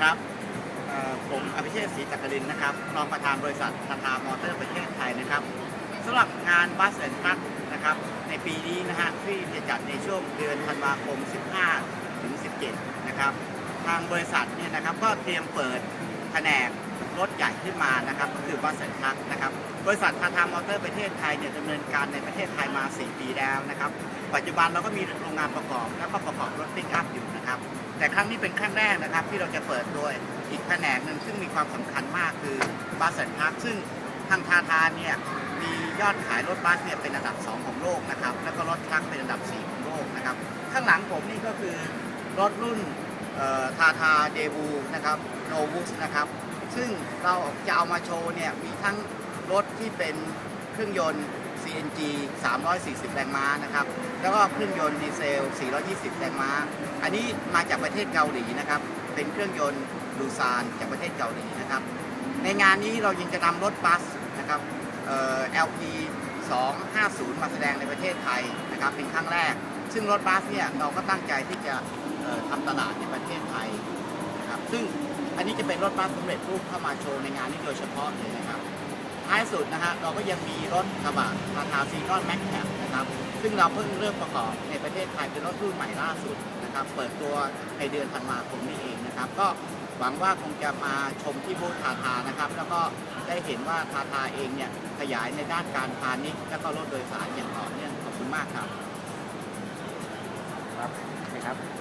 ครับผมอภิเชษศรีจักรินนะครับรองประธานบริษัททาทามอเตอร์ประเทศไทยนะครับสำหรับงานบัสแอนด์ทัคนะครับในปีนี้นะฮะที่จะจัดในช่วงเดือนธันวาคม 15 ถึง 17 นะครับ ทางบริษัทเนี่ยนะครับก็เตรียมเปิดแผนกรถใหญ่ขึ้นมานะครับก็คือบัสแอนด์ทัคนะครับ บริษัททาทามอเตอร์ประเทศไทยเนี่ยดำเนินการในประเทศไทยมา 4 ปีแล้วนะครับ ปัจจุบันเราก็มีโรงงานประกอบ แล้วก็ประกอบรถปิกอัพอยู่นะครับ แต่ครั้งนี้เป็นครั้งแรกนะครับ ที่เราจะเปิดโดยอีกแผนกหนึ่งซึ่งมีความสำคัญมากคือบัสแอนด์ทรัคซึ่งทางทาทาเนี่ยมียอดขายรถบัสเนี่ยเป็นอันดับ 2 ของโลกนะครับ แล้วก็รถทรัคเป็นอันดับ 4 ของโลกนะครับ ข้างหลังผมนี่ก็คือรถรุ่นทาทาเดบูนะครับโนวุสนะครับ ซึ่งเราจะเอามาโชว์เนี่ยมีทั้ง รถที่เป็นเครื่องยนต์ CNG 340 แรงม้านะครับ แล้วก็เครื่องยนต์ดีเซล 420 แรงม้า อันนี้มาจากประเทศเกาหลีนะครับ เป็นเครื่องยนต์ดูซานจากประเทศเกาหลีนะครับ ในงานนี้เรายังจะนำรถบัสนะครับเอ่อ LP 250 มาแสดงในประเทศไทยนะครับ เป็นครั้งแรก ซึ่งรถบัสเนี่ยเราก็ตั้งใจที่จะทำตลาดในประเทศไทยนะครับ ซึ่งอันนี้จะเป็นรถบัสสำเร็จรูปเข้ามาโชว์ในงานนี้โดยเฉพาะเลยนะครับ ท้ายสุดนะฮะเราก็ยังมีรถกระบะทาทาซีนอนแม็กแคปนะครับ ซึ่งเราเพิ่งเริ่มประกอบในประเทศไทยเป็นรถรุ่นใหม่ล่าสุดนะครับ เปิดตัวในเดือนธันวาคมนี้เองนะครับ ก็หวังว่าคงจะมาชมที่บูธทาทานะครับ แล้วก็ได้เห็นว่าทาทาเองเนี่ยขยายในด้านการพาณิชย์และก็รถโดยสารอย่างต่อเนื่องขอบคุณมากครับครับนะครับ